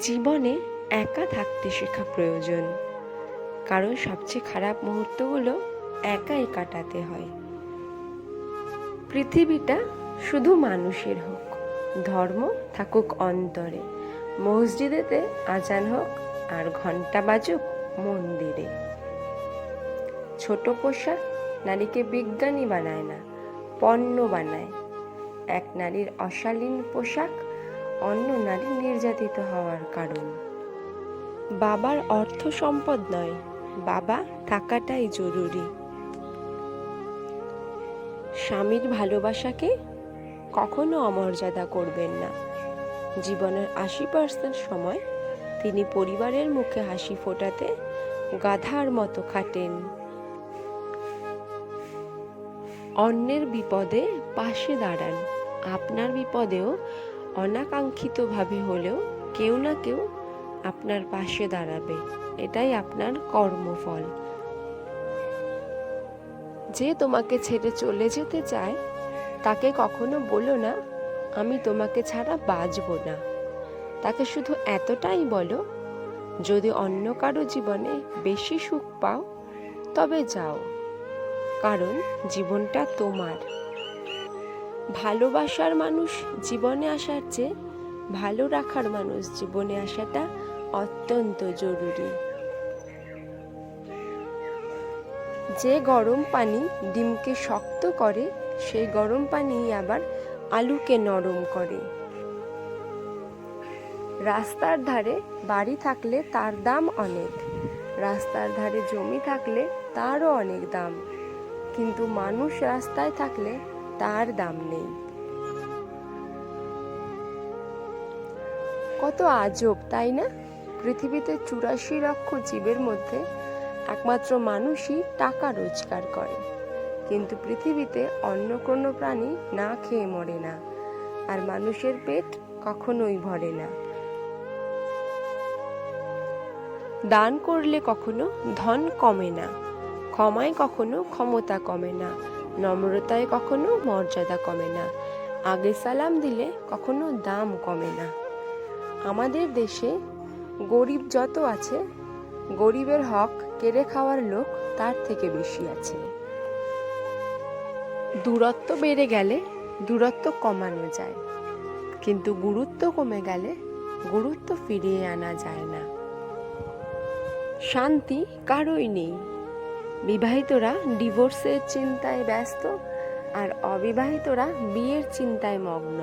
জীবনে একা থাকতে শেখা প্রয়োজন। কারণ সবচেয়ে খারাপ মুহূর্তগুলো একাই কাটাতে হয়। পৃথিবীটা শুধু মানুষের হোক, ধর্ম থাকুক অন্তরে, মসজিদেতে আজান হোক আর ঘণ্টা বাজুক মন্দিরে। ছোট পোশাক নারীকে বিজ্ঞানী বানায় না, পণ্য বানায়। এক নারীর অশালীন পোশাক অন্য নারী নির্যাতিত হওয়ার কারণ। বাবার অর্থ সম্পদ নয়, বাবা থাকাটাই জরুরি। স্বামীর ভালোবাসাকে কখনো অমর্যাদা করবেন না। জীবনের আশি পার্সেন্ট সময় তিনি পরিবারের মুখে হাসি ফোটাতে গাধার মতো খাটেন। অন্যের বিপদে পাশে দাঁড়ান, আপনার বিপদেও অনাকাঙ্ক্ষিতভাবে হলেও কেউ না কেউ আপনার পাশে দাঁড়াবে। এটাই আপনার কর্মফল। যে তোমাকে ছেড়ে চলে যেতে চায়, তাকে কখনো বলো না, আমি তোমাকে ছাড়া বাঁচব না। তাকে শুধু এতটাই বলো, যদি অন্য কারও জীবনে বেশি সুখ পাও, তবে যাও, কারণ জীবনটা তোমার। ভালোবাসার মানুষ জীবনে আসার চেয়ে ভালো রাখার মানুষ জীবনে আসাটা অত্যন্ত জরুরি। যে গরম পানি ডিমকে শক্ত করে, সেই গরম পানি আবার আলুকে নরম করে। রাস্তার ধারে বাড়ি থাকলে তার দাম অনেক। রাস্তার ধারে জমি থাকলে তারও অনেক দাম। কিন্তু মানুষ রাস্তায় থাকলে তার দাম নেই। কত আজব, তাই না? পৃথিবীতে চুরাশি লক্ষ জীবের মধ্যে একমাত্র মানুষই টাকা রোজগার করে। কিন্তু পৃথিবীতে অন্য কোনো প্রাণী না খেয়ে মরে না, আর মানুষের পেট কখনোই ভরে না। দান করলে কখনো ধন কমে না, ক্ষমায় কখনো ক্ষমতা কমে না। নম্রতায় কখনো মর্যাদা কমে না। আগে সালাম দিলে কখনো দাম কমে না। আমাদের দেশে গরিব যত আছে, গরিবের হক কেড়ে খাওয়ার লোক তার থেকে বেশি আছে। দূরত্ব বেড়ে গেলে দূরত্ব কমানো যায়, কিন্তু গুরুত্ব কমে গেলে গুরুত্ব ফিরিয়ে আনা যায় না। শান্তি কারোই নেই। বিবাহিতরা ডিভোর্সের চিন্তায় ব্যস্ত আর অবিবাহিতরা বিয়ের চিন্তায় মগ্ন।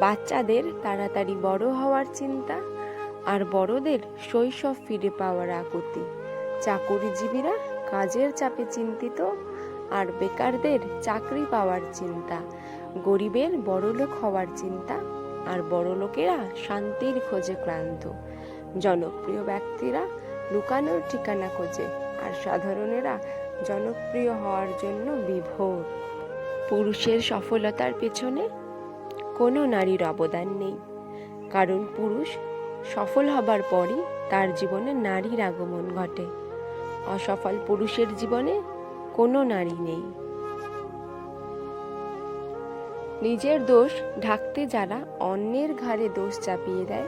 বাচ্চাদের তাড়াতাড়ি বড় হওয়ার চিন্তা আর বড়দের শৈশব ফিরে পাওয়ার আকুতি। চাকুরিজীবীরা কাজের চাপে চিন্তিত আর বেকারদের চাকরি পাওয়ার চিন্তা, গরিবের বড়লোক হওয়ার চিন্তা আর বড়লোকেরা শান্তির খোঁজে ক্লান্ত। জনপ্রিয় ব্যক্তিরা লুকানোর ঠিকানা খোঁজে। আর সাধারণেরা জনপ্রিয় হওয়ার জন্য বিভোর। পুরুষের সফলতার পেছনে কোনো নারীর অবদান নেই। কারণ পুরুষ সফল হবার পরই তার জীবনে নারীর আগমন ঘটে। অসফল পুরুষের জীবনে কোনো নারী নেই। নিজের দোষ ঢাকতে যারা অন্যের ঘাড়ে দোষ চাপিয়ে দেয়,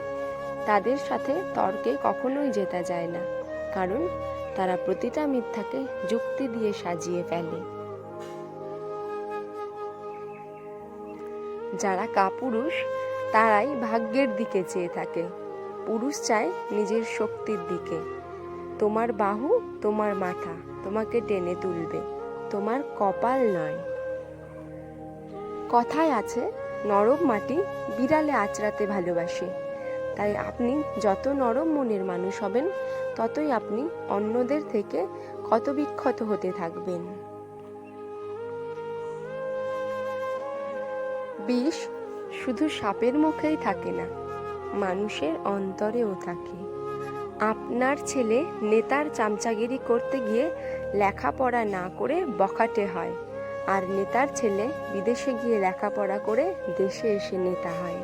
তাদের সাথে তর্কে কখনোই জেতা যায় না। কারণ তারা প্রতিটা মিথ্যাকে যুক্তি দিয়ে সাজিয়ে ফেলে। যারা কাপুরুষ, তারাই ভাগ্যের দিকে চেয়ে থাকে। পুরুষ চায় নিজের শক্তির দিকে। তোমার বাহু, তোমার মাথা তোমাকে টেনে তুলবে। তোমার কপাল নয়। কথায় আছে নরম মাটি বিড়ালে আঁচড়াতে ভালোবাসে। তাই আপনি যত নরম মনের মানুষ হবেন, ততই আপনি অন্যদের থেকে ক্ষত বিক্ষত হতে থাকবেন। বিষ শুধু সাপের মুখেই থাকে না, মানুষের অন্তরেও থাকে। আপনার ছেলে নেতার চামচাগিরি করতে গিয়ে লেখাপড়া না করে বখাটে হয়, আর নেতার ছেলে বিদেশে গিয়ে লেখাপড়া করে দেশে এসে নেতা হয়।